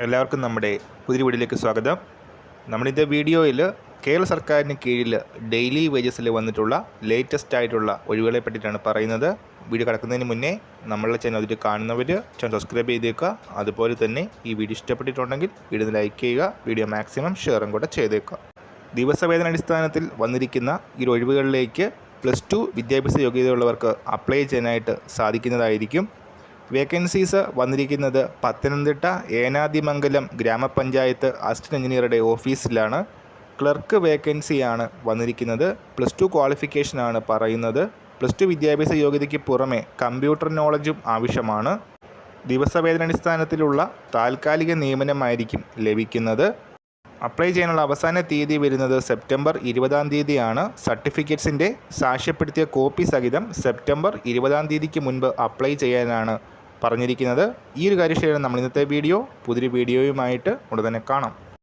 എല്ലാവർക്കും നമ്മുടെ പുതിയ വീഡിയോയിലേക്ക് സ്വാഗതം. നമ്മളിന്റെ വീഡിയോയിൽ കേരള സർക്കാരിന് കീഴിൽ ഡെയിലി വേജസിൽ വന്നിട്ടുള്ള ലേറ്റസ്റ്റ് ആയിട്ടുള്ള ഒഴിവുകളെ പറ്റിയിട്ടാണ് പറയുന്നത്. വീഡിയോ കിടക്കുന്നതിന് മുന്നേ നമ്മളുടെ ചാനൽ അതിൽ കാണുന്നവർ ചാനൽ സബ്സ്ക്രൈബ് ചെയ്തേക്കുക. അതുപോലെ തന്നെ ഈ വീഡിയോ ഇഷ്ടപ്പെട്ടിട്ടുണ്ടെങ്കിൽ വീഡിയോ ലൈക്ക് ചെയ്യുക വീഡിയോ മാക്സിമം ഷെയറും കൂടെ ചെയ്തേക്കുക. ദിവസവേതന അടിസ്ഥാനത്തിൽ വന്നിരിക്കുന്ന ഈ ഒഴിവുകളിലേക്ക് പ്ലസ് ടു വിദ്യാഭ്യാസ യോഗ്യതയുള്ളവർക്ക് അപ്ലൈ ചെയ്യാനായിട്ട് സാധിക്കുന്നതായിരിക്കും. വേക്കൻസീസ് വന്നിരിക്കുന്നത് പത്തനംതിട്ട ഏനാദിമംഗലം ഗ്രാമപഞ്ചായത്ത് അസിസ്റ്റന്റ് എഞ്ചിനീയറുടെ ഓഫീസിലാണ്. ക്ലർക്ക് വേക്കൻസിയാണ് വന്നിരിക്കുന്നത്. പ്ലസ് ടു ക്വാളിഫിക്കേഷനാണ് പറയുന്നത്. പ്ലസ് ടു വിദ്യാഭ്യാസ യോഗ്യതയ്ക്ക് പുറമെ കമ്പ്യൂട്ടർ നോളജും ആവശ്യമാണ്. ദിവസവേതനാടിസ്ഥാനത്തിലുള്ള താൽക്കാലിക നിയമനമായിരിക്കും ലഭിക്കുന്നത്. അപ്ലൈ ചെയ്യാനുള്ള അവസാന തീയതി വരുന്നത് സെപ്റ്റംബർ ഇരുപതാം തീയതിയാണ്. സർട്ടിഫിക്കറ്റ്സിന്റെ സാക്ഷ്യപ്പെടുത്തിയ കോപ്പി സഹിതം സെപ്റ്റംബർ ഇരുപതാം തീയതിക്ക് മുൻപ് അപ്ലൈ ചെയ്യാനാണ് പറഞ്ഞിരിക്കുന്നത്. ഈ ഒരു കാര്യശേഷം നമ്മൾ ഇന്നത്തെ വീഡിയോ പുതിയൊരു വീഡിയോയുമായിട്ട് ഉടനെ കാണാം.